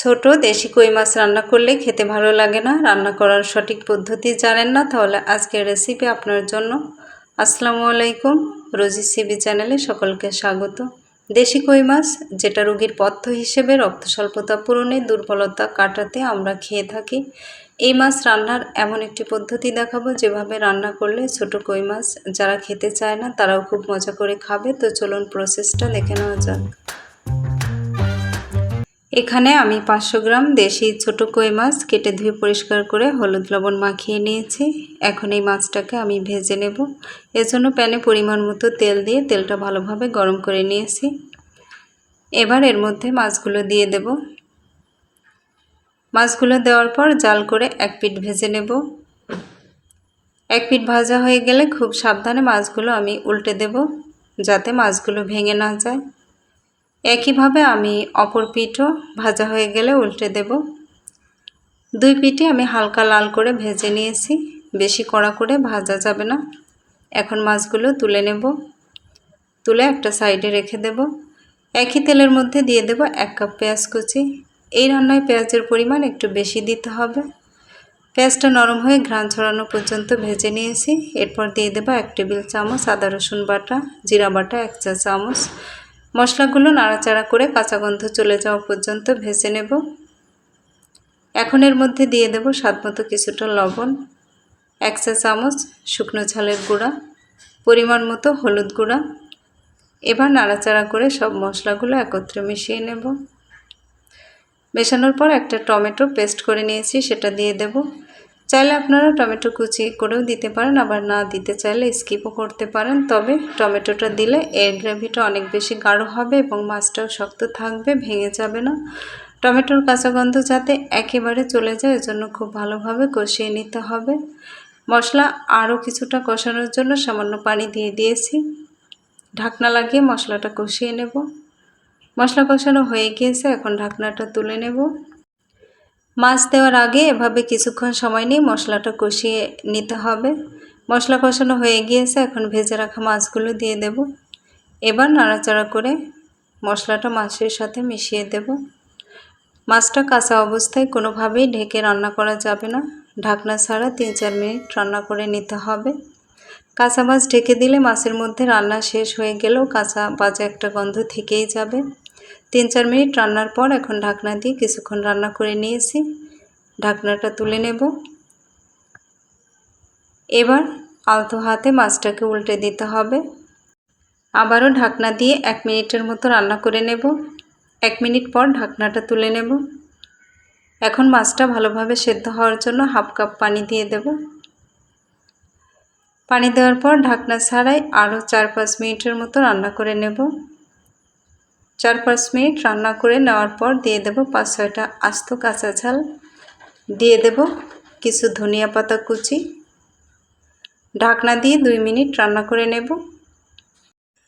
ছোট দেশি কই মাছ রান্না করলে খেতে ভালো লাগে না। রান্না করার সঠিক পদ্ধতি জানেন না? তাহলে আজকের রেসিপি আপনার জন্য। আসসালামু আলাইকুম। রোজি সিবি চ্যানেলে সকলকে স্বাগত। দেশি কই মাছ, যেটা রোগীর পথ্য হিসেবে রক্ত স্বল্পতা পূরণে দুর্বলতা কাটাতে আমরা খেয়ে থাকি। এই মাছ রান্নার এমন একটি পদ্ধতি দেখাবো, যেভাবে রান্না করলে ছোট কই মাছ যারা খেতে চায় না, তারাও খুব মজা করে খাবে। তো চলুন প্রসেসটা দেখে নেওয়া যাক। এখানে আমি পাঁচশো গ্রাম দেশি ছোট কই মাছ কেটে ধুয়ে পরিষ্কার করে হলুদ লবণ মাখিয়ে নিয়েছি। এখন এই মাছটাকে আমি ভেজে নেব। এজন্য প্যানে পরিমাণ মতো তেল দিয়ে তেলটা ভালোভাবে গরম করে নিয়েছি। এবার এর মধ্যে মাছগুলো দিয়ে দেব। মাছগুলো দেওয়ার পর জাল করে এক পিঠ ভেজে নেব। এক পিঠ ভাজা হয়ে গেলে খুব সাবধানে মাছগুলো আমি উল্টে দেব যাতে মাছগুলো ভেঙে না যায়। একইভাবে আমি অপর পিঠও ভাজা হয়ে গেলে উল্টে দেব। দুই পিঠে আমি হালকা লাল করে ভেজে নিয়েছি। বেশি কড়া করে ভাজা যাবে না। এখন মাছগুলো তুলে নেব। তুলে একটা সাইডে রেখে দেব। একই তেলের মধ্যে দিয়ে দেব এক কাপ পেঁয়াজ কুচি। এই রান্নায় পেঁয়াজের পরিমাণ একটু বেশি দিতে হবে। পেঁয়াজটা নরম হয়ে ঘ্রাণ ছড়ানো পর্যন্ত ভেজে নিয়েছি। এরপর দিয়ে দেবো এক টেবিল চামচ আদা রসুন বাটা, জিরা বাটা, এক চা চামচ মশলাগুলো নাড়াচাড়া করে কাঁচা গন্ধ চলে যাওয়া পর্যন্ত ভেজে নেব। এখন এর মধ্যে দিয়ে দেব স্বাদ মতো কিছুটা লবণ, এক চা চামচ শুকনো ঝালের গুঁড়া, পরিমাণ মতো হলুদ গুঁড়া। এবার নাড়াচাড়া করে সব মশলাগুলো একত্রে মিশিয়ে নেব। মেশানোর পর একটা টমেটো পেস্ট করে নিয়েছি, সেটা দিয়ে দেব। চাইলে আপনারা টমেটো কুচি করেও দিতে পারেন, আবার না দিতে চাইলে স্কিপও করতে পারেন। তবে টমেটোটা দিলে এর গ্রেভিটা অনেক বেশি গাঢ় হবে এবং মাছটাও শক্ত থাকবে, ভেঙে যাবে না। টমেটোর কাঁচা গন্ধ যাতে একেবারে চলে যায়, এজন্য খুব ভালোভাবে কষিয়ে নিতে হবে। মশলা আরও কিছুটা কষানোর জন্য সামান্য পানি দিয়ে দিয়েছি। ঢাকনা লাগিয়ে মশলাটা কষিয়ে নেব। মশলা কষানো হয়ে গিয়েছে, এখন ঢাকনাটা তুলে নেব। মাছ দেওয়ার আগে এভাবে কিছুক্ষণ সময় নিয়ে মশলাটা কষিয়ে নিতে হবে। মশলা কষানো হয়ে গিয়েছে, এখন ভেজে রাখা মাছগুলো দিয়ে দেব। এবার নাড়াচাড়া করে মশলাটা মাছের সাথে মিশিয়ে দেব। মাছটা কাঁচা অবস্থায় কোনোভাবেই ঢেকে রান্না করা যাবে না। ঢাকনা ছাড়া তিন চার মিনিট রান্না করে নিতে হবে। কাঁচা মাছ ঢেকে দিলে মাছের মধ্যে রান্না শেষ হয়ে গেলেও কাঁচা বাজে একটা গন্ধ থেকেই যাবে। তিন চার মিনিট রান্নার পর এখন ঢাকনা দিয়ে কিছুক্ষণ রান্না করে নিয়েছি। ঢাকনাটা তুলে নেব। এবার আলতো হাতে মাছটাকে উল্টে দিতে হবে। আবারও ঢাকনা দিয়ে এক মিনিটের মতো রান্না করে নেব। এক মিনিট পর ঢাকনাটা তুলে নেব। এখন মাছটা ভালোভাবে সেদ্ধ হওয়ার জন্য হাফ কাপ পানি দিয়ে দেব। পানি দেওয়ার পর ঢাকনা ছাড়াই আরও চার পাঁচ মিনিটের মতো রান্না করে নেব। চার পাঁচ মিনিট রান্না করে নেওয়ার পর দিয়ে দেব পাঁচ ছয়টা আস্ত কাঁচা ঝাল। দিয়ে দেব কিছু ধনিয়া পাতা কুচি। ঢাকনা দিয়ে দুই মিনিট রান্না করে নেব।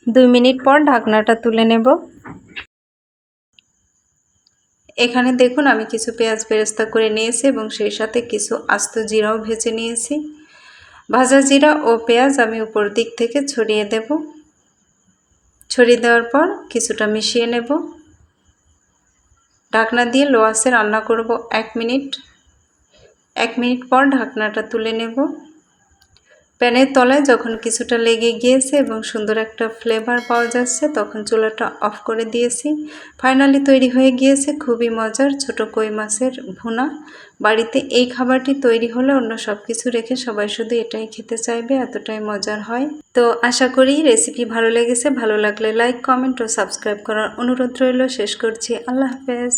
দুই মিনিট পর ঢাকনাটা তুলে নেব। এখানে দেখুন আমি কিছু পেঁয়াজ বেরেস্তা করে নিয়েছি এবং সেই সাথে কিছু আস্ত জিরাও ভেজে নিয়েছি। ভাজা জিরা ও পেঁয়াজ আমি উপর দিক থেকে ছড়িয়ে দেবো। ছড়িয়ে দেওয়ার পর কিছুটা মিশিয়ে নেব। ঢাকনা দিয়ে লোয়াসে রান্না করব এক মিনিট। এক মিনিট পর ঢাকনাটা তুলে নেব। প্যানের তলায় যখন কিছুটা লেগে গিয়েছে এবং সুন্দর একটা ফ্লেভার পাওয়া যাচ্ছে, তখন চুলাটা অফ করে দিয়েছি। ফাইনালি তৈরি হয়ে গিয়েছে খুবই মজার ছোট কই মাছের ভুনা। বাড়িতে এই খাবারটি তৈরি হলে অন্য সব কিছু রেখে সবাই শুধু এটাই খেতে চাইবে, এতটাই মজার হয়। তো আশা করি রেসিপি ভালো লেগেছে, ভালো লাগলে লাইক কমেন্ট ও সাবস্ক্রাইব করার অনুরোধ রইল। শেষ করছি, আল্লাহ হাফেজ।